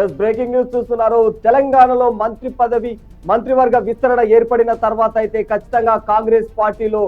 Yes breaking news చూస్తున్నారు. తెలంగాణలో మంత్రి పదవి మంత్రివర్గ విస్తరణ ఏర్పడిన తర్వాత అయితే ఖచ్చితంగా కాంగ్రెస్ పార్టీలో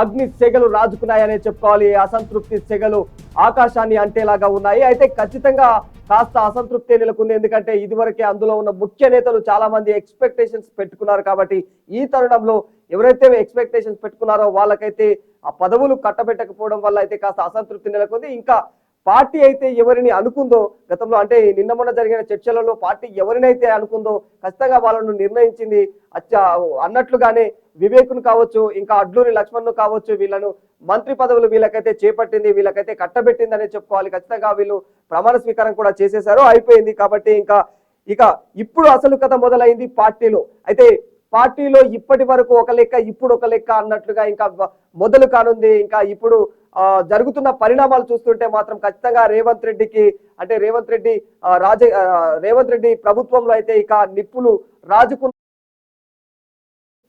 అగ్ని సెగలు రాజుకున్నాయనే చెప్పుకోవాలి. అసంతృప్తి సెగలు ఆకాశాన్ని అంటేలాగా ఉన్నాయి. అయితే ఖచ్చితంగా కాస్త అసంతృప్తి నెలకొంది. ఎందుకంటే ఇదివరకే అందులో ఉన్న ముఖ్య నేతలు చాలా మంది ఎక్స్పెక్టేషన్స్ పెట్టుకున్నారు కాబట్టి ఈ తరుణంలో ఎవరైతే ఎక్స్పెక్టేషన్స్ పెట్టుకున్నారో వాళ్ళకైతే ఆ పదవులు కట్టబెట్టకపోవడం వల్ల అయితే కాస్త అసంతృప్తి నెలకొంది. ఇంకా పార్టీ అయితే ఎవరిని అనుకుందో గతంలో అంటే నిన్న మొన్న జరిగిన చర్చలలో పార్టీ ఎవరినైతే అనుకుందో ఖచ్చితంగా వాళ్ళను నిర్ణయించింది అచ్చా అన్నట్లుగానే వివేక్ను కావచ్చు ఇంకా అడ్లూరి లక్ష్మణ్ను కావచ్చు వీళ్ళను మంత్రి పదవులు వీళ్ళకైతే చేపట్టింది వీళ్ళకైతే కట్టబెట్టింది అనే చెప్పుకోవాలి. ఖచ్చితంగా వీళ్ళు ప్రమాణ స్వీకారం కూడా చేసేశారు అయిపోయింది కాబట్టి ఇంకా ఇక ఇప్పుడు అసలు కథ మొదలైంది పార్టీలో. అయితే పార్టీలో ఇప్పటి వరకు ఒక లెక్క ఇప్పుడు ఒక లెక్క అన్నట్లుగా ఇంకా మొదలు కానుంది. ఇంకా ఇప్పుడు జరుగుతున్న పరిణామాలు చూస్తుంటే మాత్రం ఖచ్చితంగా రేవంత్ రెడ్డికి అంటే రేవంత్ రెడ్డి రాజ రేవంత్ రెడ్డి ప్రభుత్వంలో అయితే ఇక నిప్పులు రాజుకు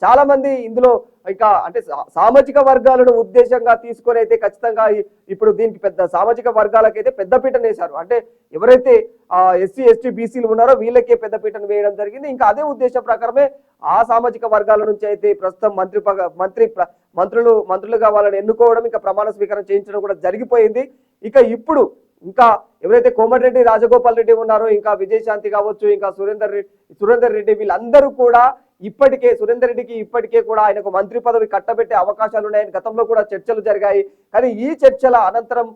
చాలా మంది ఇందులో ఇక అంటే సామాజిక వర్గాలను ఉద్దేశంగా తీసుకొని అయితే ఖచ్చితంగా ఇప్పుడు దీనికి పెద్ద సామాజిక వర్గాలకైతే పెద్దపీటను వేశారు. అంటే ఎవరైతే ఎస్సీ ఎస్టీ బీసీలు ఉన్నారో వీళ్ళకే పెద్దపీటను వేయడం జరిగింది. ఇంకా అదే ఉద్దేశం ప్రకారమే ఆ సామాజిక వర్గాల నుంచి అయితే ప్రస్తుతం మంత్రి మంత్రి మంత్రులు మంత్రులుగా వాళ్ళని ఎన్నుకోవడం ఇంకా ప్రమాణ స్వీకారం చేయించడం కూడా జరిగిపోయింది. ఇక ఇప్పుడు ఇంకా ఎవరైతే కోమటిరెడ్డి రాజగోపాల్ రెడ్డి ఉన్నారో ఇంకా విజయశాంతి కావచ్చు ఇంకా సురేందర్ రెడ్డి సురేందర్ రెడ్డి వీళ్ళందరూ కూడా ఇప్పటికే సురేందర్ రెడ్డికి ఇప్పటికే కూడా ఆయనకు మంత్రి పదవి కట్టబెట్టే అవకాశాలు ఉన్నాయని గతంలో కూడా చర్చలు జరిగాయి. కానీ ఈ చర్చల అనంతరం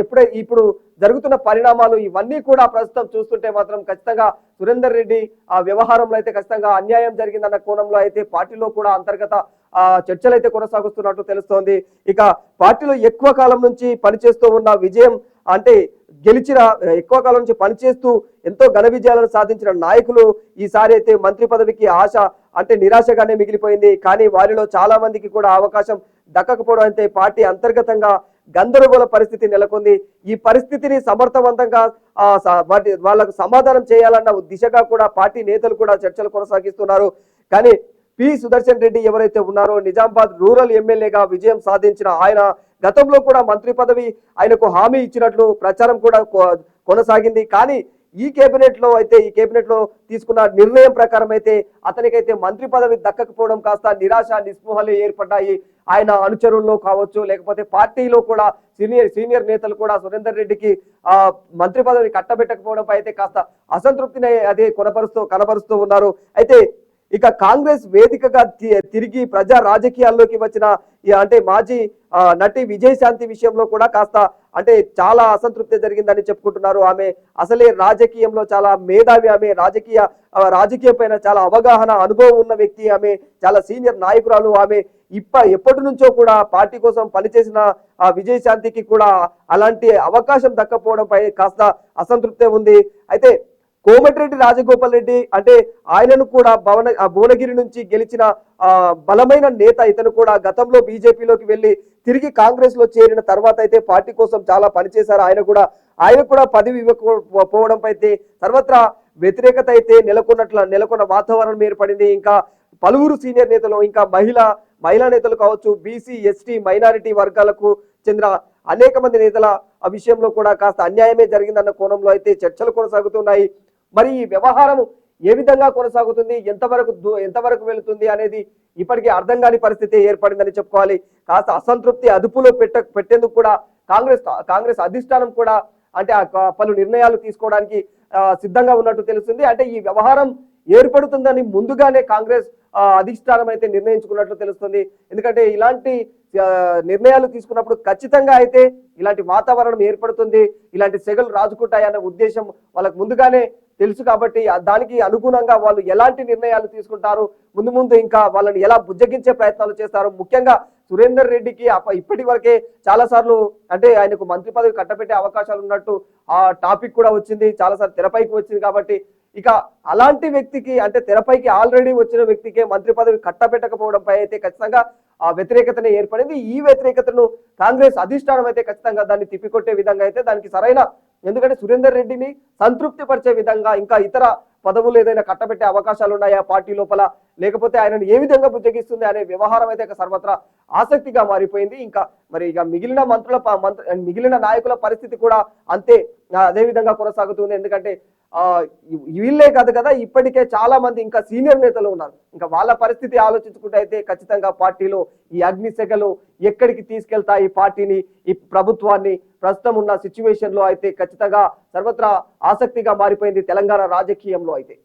ఎప్పుడై ఇప్పుడు జరుగుతున్న పరిణామాలు ఇవన్నీ కూడా ప్రస్తుతం చూస్తుంటే మాత్రం ఖచ్చితంగా సురేందర్ రెడ్డి ఆ వ్యవహారంలో అయితే ఖచ్చితంగా అన్యాయం జరిగిందన్న కోణంలో అయితే పార్టీలో కూడా అంతర్గత ఆ చర్చలు అయితే కొనసాగుతున్నట్టు తెలుస్తోంది. ఇక పార్టీలో ఎక్కువ కాలం నుంచి పనిచేస్తూ ఉన్న విజయం అంటే గెలిచిన ఎక్కువ కాలం నుంచి పనిచేస్తూ ఎంతో ఘన విజయాలను సాధించిన నాయకులు ఈసారి అయితే మంత్రి పదవికి ఆశ అంటే నిరాశగానే మిగిలిపోయింది. కానీ వారిలో చాలా మందికి కూడా అవకాశం దక్కకపోవడం అయితే పార్టీ అంతర్గతంగా గందరగోళ పరిస్థితి నెలకొంది. ఈ పరిస్థితిని సమర్థవంతంగా వాటి వాళ్ళకు సమాధానం చేయాలన్న దిశగా కూడా పార్టీ నేతలు కూడా చర్చలు కొనసాగిస్తున్నారు. కానీ పి. సుదర్శన్ రెడ్డి ఎవరైతే ఉన్నారో నిజామాబాద్ రూరల్ ఎమ్మెల్యేగా విజయం సాధించిన ఆయన గతంలో కూడా మంత్రి పదవి ఆయనకు హామీ ఇచ్చినట్లు ప్రచారం కూడా కొ- కొనసాగింది. కానీ ఈ కేబినెట్లో అయితే ఈ కేబినెట్లో తీసుకున్న నిర్ణయం ప్రకారం అయితే అతనికైతే మంత్రి పదవి దక్కకపోవడం కాస్త నిరాశ నిస్పృహలు ఏర్పడ్డాయి. ఆయన అనుచరుల్లో కావచ్చు లేకపోతే పార్టీలో కూడా సీనియర్ సీనియర్ నేతలు కూడా సురేందర్ రెడ్డికి ఆ మంత్రి పదవిని కట్టబెట్టకపోవడంపై అయితే కాస్త అసంతృప్తిని అదే కొనపరుస్తూ కనబరుస్తూ ఉన్నారు. అయితే ఇక కాంగ్రెస్ వేదికగా తి- తిరిగి ప్రజా రాజకీయాల్లోకి వచ్చిన అంటే మాజీ నటి విజయశాంతి విషయంలో కూడా కాస్త అంటే చాలా అసంతృప్తి జరిగిందని చెప్పుకుంటున్నారు. ఆమె అసలే రాజకీయంలో చాలా మేధావి ఆమె రాజకీయ రాజకీయం పైన చాలా అవగాహన అనుభవం ఉన్న వ్యక్తి ఆమె చాలా సీనియర్ నాయకురాలు. ఆమె ఇప్ప ఎప్పటి నుంచో కూడా పార్టీ కోసం పనిచేసిన ఆ విజయశాంతికి కూడా అలాంటి అవకాశం దక్కపోవడంపై కాస్త అసంతృప్తి ఉంది. అయితే కోమటిరెడ్డి రాజగోపాల్ రెడ్డి అంటే ఆయనను కూడా భవన భువనగిరి నుంచి గెలిచిన బలమైన నేత ఇతను కూడా గతంలో బీజేపీలోకి వెళ్ళి తిరిగి కాంగ్రెస్లో చేరిన తర్వాత అయితే పార్టీ కోసం చాలా పనిచేశారు ఆయన కూడా ఆయన కూడా పదవి ఇవ్వకపోవడంపై అయితే సర్వత్రా వ్యతిరేకత అయితే నెలకొన్నట్ల నెలకొన్న వాతావరణం ఏర్పడింది. ఇంకా పలువురు సీనియర్ నేతలు ఇంకా మహిళ మహిళా నేతలు కావచ్చు బీసీ ఎస్టీ మైనారిటీ వర్గాలకు చెందిన అనేక మంది నేతల ఆ విషయంలో కూడా కాస్త అన్యాయమే జరిగిందన్న కోణంలో అయితే చర్చలు కొనసాగుతున్నాయి. మరి ఈ వ్యవహారం ఏ విధంగా కొనసాగుతుంది? ఎంతవరకు దూ- ఎంతవరకు వెళుతుంది అనేది ఇప్పటికీ అర్థం కాని పరిస్థితి ఏర్పడిందని చెప్పుకోవాలి. కాస్త అసంతృప్తి అదుపులో పెట్ట పెట్టేందుకు కూడా కాంగ్రెస్ కాంగ్రెస్ అధిష్టానం కూడా అంటే ఆ పలు నిర్ణయాలు తీసుకోవడానికి సిద్ధంగా ఉన్నట్టు తెలుస్తుంది. అంటే ఈ వ్యవహారం ఏర్పడుతుందని ముందుగానే కాంగ్రెస్ అధిష్టానం అయితే నిర్ణయించుకున్నట్లు తెలుస్తుంది. ఎందుకంటే ఇలాంటి నిర్ణయాలు తీసుకున్నప్పుడు ఖచ్చితంగా అయితే ఇలాంటి వాతావరణం ఏర్పడుతుంది. ఇలాంటి సెగలు రాజుకుంటాయన్న ఉద్దేశం వాళ్ళకు ముందుగానే తెలుసు కాబట్టి దానికి అనుగుణంగా వాళ్ళు ఎలాంటి నిర్ణయాలు తీసుకుంటారు? ముందు ముందు ఇంకా వాళ్ళని ఎలా బుజ్జగించే ప్రయత్నాలు చేస్తారు? ముఖ్యంగా సురేందర్ రెడ్డికి ఇప్పటి వరకే చాలా సార్లు అంటే ఆయనకు మంత్రి పదవి కట్టబెట్టే అవకాశాలు ఉన్నట్టు ఆ టాపిక్ కూడా వచ్చింది. చాలా సార్లు తెరపైకి వచ్చింది కాబట్టి ఇక అలాంటి వ్యక్తికి అంటే తెరపైకి ఆల్రెడీ వచ్చిన వ్యక్తికే మంత్రి పదవి కట్టబెట్టకపోవడంపై అయితే ఖచ్చితంగా ఆ వ్యతిరేకతనే ఏర్పడింది. ఈ వ్యతిరేకతను కాంగ్రెస్ అధిష్టానం అయితే ఖచ్చితంగా దాన్ని తిప్పికొట్టే విధంగా అయితే దానికి సరైన ఎందుకంటే సురేందర్ రెడ్డిని సంతృప్తి పరిచే విధంగా ఇంకా ఇతర పదవులు ఏదైనా కట్టబెట్టే అవకాశాలు ఉన్నాయా పార్టీ లోపల? లేకపోతే ఆయనను ఏ విధంగా బుజ్జగిస్తుంది అనే వ్యవహారం అయితే ఇక సర్వత్రా ఆసక్తిగా మారిపోయింది. ఇంకా మరి ఇక మిగిలిన మంత్రుల మిగిలిన నాయకుల పరిస్థితి కూడా అంతే అదే విధంగా కొనసాగుతుంది. ఎందుకంటే ఆ వీళ్ళే కాదు కదా ఇప్పటికే చాలా మంది ఇంకా సీనియర్ నేతలు ఉన్నారు. ఇంకా వాళ్ళ పరిస్థితి ఆలోచించుకుంటే అయితే ఖచ్చితంగా పార్టీలో ఈ అగ్నిశకలు ఎక్కడికి తీసుకెళ్తాయి ఈ పార్టీని ఈ ప్రభుత్వాన్ని ప్రస్తుతం ఉన్న సిచ్యువేషన్లో అయితే ఖచ్చితంగా సర్వత్రా ఆసక్తిగా మారిపోయింది తెలంగాణ రాజకీయంలో అయితే.